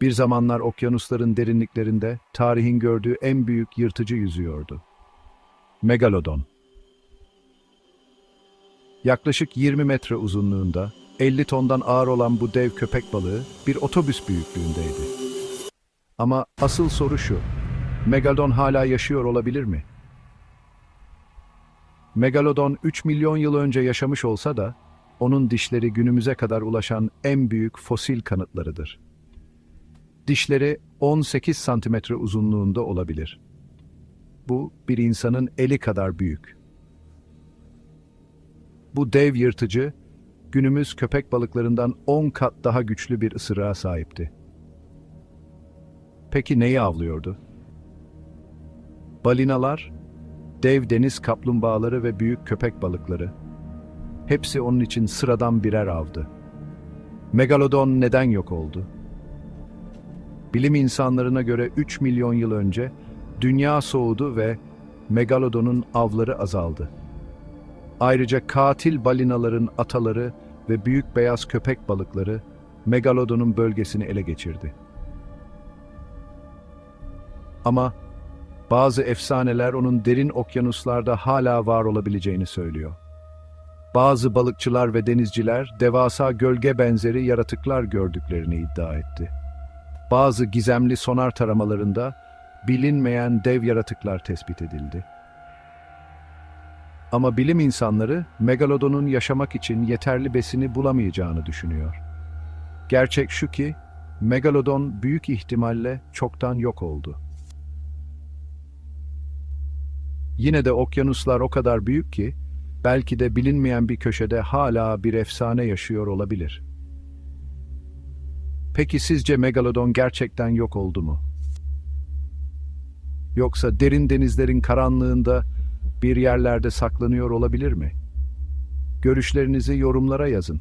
Bir zamanlar okyanusların derinliklerinde tarihin gördüğü en büyük yırtıcı yüzüyordu. Megalodon. Yaklaşık 20 metre uzunluğunda, 50 tondan ağır olan bu dev köpek balığı bir otobüs büyüklüğündeydi. Ama asıl soru şu, Megalodon hala yaşıyor olabilir mi? Megalodon 3 milyon yıl önce yaşamış olsa da, onun dişleri günümüze kadar ulaşan en büyük fosil kanıtlarıdır. Dişleri 18 santimetre uzunluğunda olabilir. Bu bir insanın eli kadar büyük. Bu dev yırtıcı, günümüz köpek balıklarından 10 kat daha güçlü bir ısırığa sahipti. Peki neyi avlıyordu? Balinalar, dev deniz kaplumbağaları ve büyük köpek balıkları. Hepsi onun için sıradan birer avdı. Megalodon neden yok oldu? Bilim insanlarına göre 3 milyon yıl önce dünya soğudu ve Megalodon'un avları azaldı. Ayrıca katil balinaların ataları ve büyük beyaz köpek balıkları Megalodon'un bölgesini ele geçirdi. Ama bazı efsaneler onun derin okyanuslarda hala var olabileceğini söylüyor. Bazı balıkçılar ve denizciler devasa gölge benzeri yaratıklar gördüklerini iddia etti. Bazı gizemli sonar taramalarında bilinmeyen dev yaratıklar tespit edildi. Ama bilim insanları Megalodon'un yaşamak için yeterli besini bulamayacağını düşünüyor. Gerçek şu ki Megalodon büyük ihtimalle çoktan yok oldu. Yine de okyanuslar o kadar büyük ki belki de bilinmeyen bir köşede hala bir efsane yaşıyor olabilir. Peki sizce Megalodon gerçekten yok oldu mu? Yoksa derin denizlerin karanlığında bir yerlerde saklanıyor olabilir mi? Görüşlerinizi yorumlara yazın.